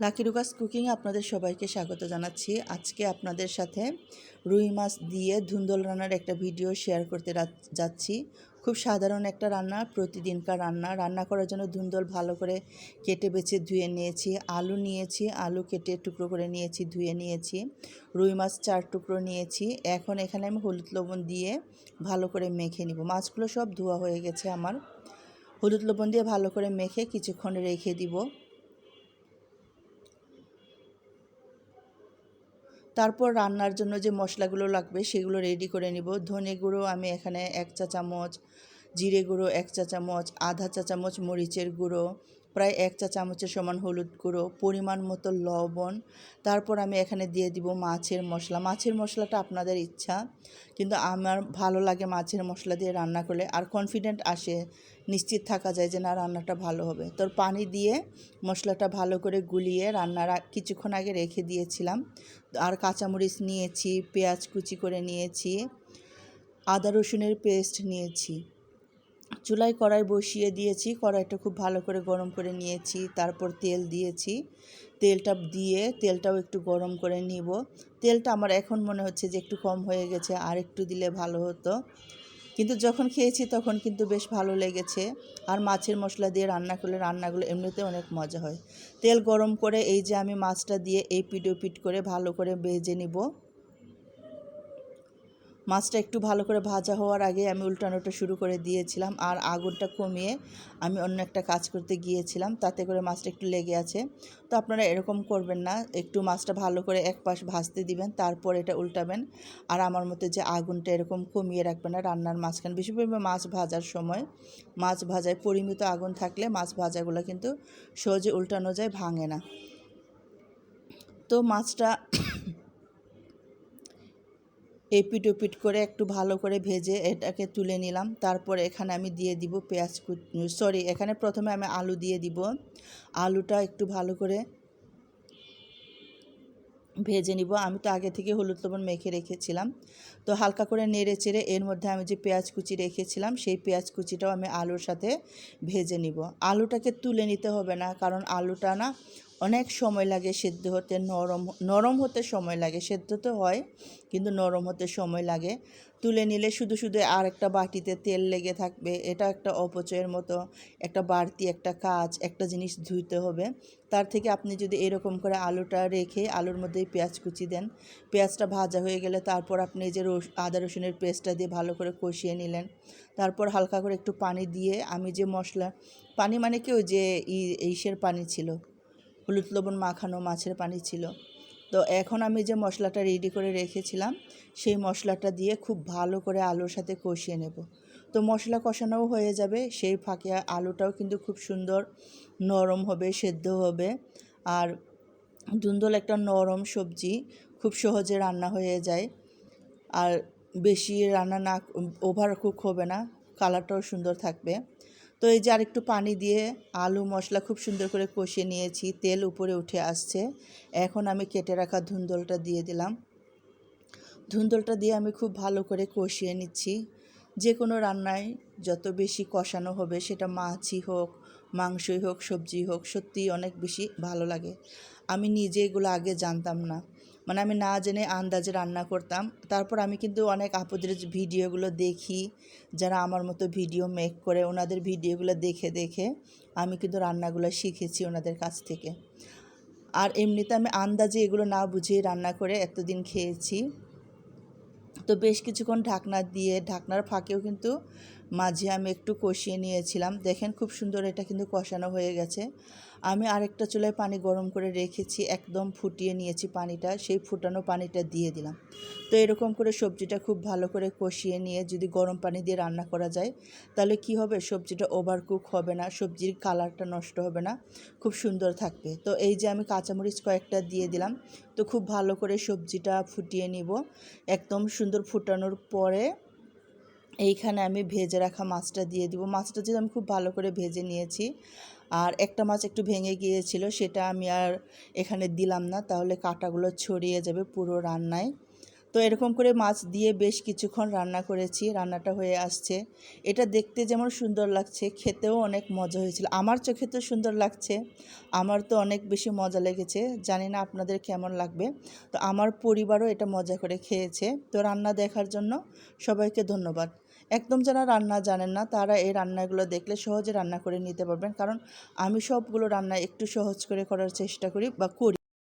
Lucky রুকাস কুকিংয়ে আপনাদের সবাইকে স্বাগত জানাচ্ছি। আজকে আপনাদের সাথে রুই মাছ দিয়ে ধুন্দল রান্নার একটা ভিডিও শেয়ার করতে যাচ্ছি। খুব সাধারণ একটা রান্না, প্রতিদিনকার রান্না। রান্না করার জন্য ধুন্দল ভালো করে কেটে বেছে ধুয়ে নিয়েছি। আলু নিয়েছি, আলু কেটে টুকরো করে নিয়েছি, ধুয়ে নিয়েছি। রুই মাছ চার টুকরো নিয়েছি। এখন এখানে আমি হলুদ লবণ দিয়ে ভালো করে মেখে নিব। মাছগুলো সব ধোয়া হয়ে গেছে আমার। হলুদ লবণ দিয়ে ভালো করে মেখে কিছুক্ষণ রেখে দিব। তারপর রান্নার জন্য যে মশলাগুলো লাগবে সেগুলো রেডি করে নিব। ধনে গুঁড়ো আমি এখানে এক চা চামচ জিরে গুঁড়ো এক চা চামচ আধা চা চামচ মরিচের গুঁড়ো প্রায় এক চা চামচের সমান হলুদ গুঁড়ো, পরিমাণ মতো লবণ। তারপর আমি এখানে দিয়ে দিব মাছের মশলা। মাছের মশলাটা আপনাদের ইচ্ছা, কিন্তু আমার ভালো লাগে মাছের মশলা দিয়ে রান্না করলে। আর কনফিডেন্ট আসে, নিশ্চিত থাকা যায় যে, না, রান্নাটা ভালো হবে। তোর পানি দিয়ে মশলাটা ভালো করে গুলিয়ে রান্নার কিছুক্ষণ আগে রেখে দিয়েছিলাম। আর কাঁচামরিচ নিয়েছি, পেঁয়াজ কুচি করে নিয়েছি, আদা রসুনের পেস্ট নিয়েছি। চুলায় কড়াই বসিয়ে দিয়েছি। কড়াইটা খুব ভালো করে গরম করে নিয়েছি। তারপর তেল দিয়েছি। তেলটা দিয়ে তেলটাও একটু গরম করে নিব। তেলটা আমার এখন মনে হচ্ছে যে একটু কম হয়ে গেছে, আর একটু দিলে ভালো হতো। কিন্তু যখন খেয়েছি তখন কিন্তু বেশ ভালো লেগেছে। আর মাছের মশলা দিয়ে রান্না করলে রান্নাগুলো এমনিতে অনেক মজা হয়। তেল গরম করে এই যে আমি মাছটা দিয়ে এই পিটো পিট করে ভালো করে ভেজে নিব। মাছটা একটু ভালো করে ভাজা হওয়ার আগে আমি উল্টানোটা শুরু করে দিয়েছিলাম আর আগুনটা কমিয়ে আমি অন্য একটা কাজ করতে গিয়েছিলাম, তাতে করে মাছটা একটু লেগে আছে। তো আপনারা এরকম করবেন না, একটু মাছটা ভালো করে এক পাশ ভাজতে দিবেন, তারপর এটা উল্টাবেন। আর আমার মতো যে আগুনটা এরকম কমিয়ে রাখবেন না, রান্নার মাঝখানে। বেশি পরিমাণে মাছ ভাজার সময়, মাছ ভাজায় পরিমিত আগুন থাকলে মাছ ভাজাগুলো কিন্তু সহজে উল্টানো যায়, ভাঙে না। তো মাছটা এপিট ওপিট করে একটু ভালো করে ভেজে এটাকে তুলে নিলাম। তারপরে এখানে আমি দিয়ে দিব পেঁয়াজ সরি এখানে প্রথমে আমি আলু দিয়ে দিব। আলুটা একটু ভালো করে ভেজে নিব। আমি তো আগে থেকে হলুদ লবণ মেখে রেখেছিলাম। তো হালকা করে নেড়ে চেড়ে এর মধ্যে আমি যে পেঁয়াজ কুচি রেখেছিলাম, সেই পেঁয়াজ কুচিটাও আমি আলুর সাথে ভেজে নিব। আলুটাকে তুলে নিতে হবে না, কারণ আলুটা না অনেক সময় লাগে সেদ্ধ হতে, নরম নরম হতে সময় লাগে। সেদ্ধ তো হয়, কিন্তু নরম হতে সময় লাগে। তুলে নিলে শুধু শুধু আর একটা বাটিতে তেল লেগে থাকবে। এটা একটা অপচয়ের মতো। একটা বাড়তি একটা কাজ, একটা জিনিস ধুইতে হবে। তার থেকে আপনি যদি এরকম করে আলুটা রেখে আলুর মধ্যেই পেঁয়াজ কুচি দেন, পেঁয়াজটা ভাজা হয়ে গেলে তারপর আপনি যে রস, আদা রসুনের পেস্টটা দিয়ে ভালো করে কষিয়ে নিলেন। তারপর হালকা করে একটু পানি দিয়ে আমি যে মশলা, পানি মানে কেউ যে ইসের পানি ছিল, হলুদ লবণ মাখানো মাছের পানি ছিল তো এখন আমি যে মশলাটা রেডি করে রেখেছিলাম, সেই মশলাটা দিয়ে খুব ভালো করে আলুর সাথে কষিয়ে নেব। তো মশলা কষানোও হয়ে যাবে, সেই ফাঁকে আলুটাও কিন্তু খুব সুন্দর নরম হবে, সেদ্ধ হবে। আর ধুন্দল একটা নরম সবজি, খুব সহজে রান্না হয়ে যায়। আর বেশি রান্না না ওভার কুক হবে না কালারটাও সুন্দর থাকবে। তো এই যে আরেকটু পানি দিয়ে আলু, মশলা খুব সুন্দর করে কষিয়ে নিয়েছি। তেল উপরে উঠে আসছে। এখন আমি কেটে রাখা ধুন্দলটা দিয়ে দিলাম। ধুন্দলটা দিয়ে আমি খুব ভালো করে কষিয়ে নিচ্ছি। যে কোনো রান্নায় যত বেশি কষানো হবে সেটা মাছই হোক, মাংসই হোক সবজি হোক, সত্যিই অনেক বেশি ভালো লাগে। আমি নিজে এগুলো আগে জানতাম না। মানে আমি না জেনে আন্দাজে রান্না করতাম। তারপর আমি কিন্তু অনেক আপুদের ভিডিওগুলো দেখি, যারা আমার মতো ভিডিও মেক করে, ওনাদের ভিডিওগুলো দেখে দেখে আমি কিন্তু রান্নাগুলো শিখেছি ওনাদের কাছ থেকে। আর এমনিতে আমি আন্দাজে এগুলো না বুঝিয়ে রান্না করে এতদিন খেয়েছি। তো বেশ কিছুক্ষণ ঢাকনা দিয়ে, ঢাকনার ফাঁকেও কিন্তু মাঝে আমি একটু কষিয়ে নিয়েছিলাম। দেখেন খুব সুন্দর এটা কিন্তু কষানো হয়ে গেছে। আমি আরেকটা চুলায় পানি গরম করে রেখেছি, একদম ফুটিয়ে নিয়েছি পানিটা, সেই ফুটানো পানিটা দিয়ে দিলাম। তো এরকম করে সবজিটা খুব ভালো করে কষিয়ে নিয়ে যদি গরম পানি দিয়ে রান্না করা যায়, তাহলে কি হবে? সবজিটা ওভার কুক হবে না, সবজির কালারটা নষ্ট হবে না, খুব সুন্দর থাকবে। তো এই যে আমি কাঁচামরিচ কয়েকটা দিয়ে দিলাম, তো খুব ভালো করে সবজিটা ফুটিয়ে নিব। একদম সুন্দর ফুটানোর পরে এইখানে আমি ভেজে রাখা মাছটা দিয়ে দিব। মাছটা যদি আমি খুব ভালো করে ভেজে নিয়েছি, আর একটা মাছ একটু ভেঙে গিয়েছিল সেটা আমি আর এখানে দিলাম না, তাহলে কাঁটাগুলো ছড়িয়ে যাবে পুরো রান্নায়। তো এরকম করে মাছ দিয়ে বেশ কিছুক্ষণ রান্না করেছি, রান্নাটা হয়ে আসছে। এটা দেখতে যেমন সুন্দর লাগছে, খেতেও অনেক মজা হয়েছিল। আমার চোখে তো সুন্দর লাগছে, আমার তো অনেক বেশি মজা লেগেছে, জানি না আপনাদের কেমন লাগবে। তো আমার পরিবারও এটা মজা করে খেয়েছে। তো রান্না দেখার জন্য সবাইকে ধন্যবাদ। একদম যারা রান্না জানেন না, তারা এই রান্নাগুলো দেখলে সহজে রান্না করে নিতে পারবেন। কারণ আমি সবগুলো রান্না একটু সহজ করে করার চেষ্টা করি বা করি।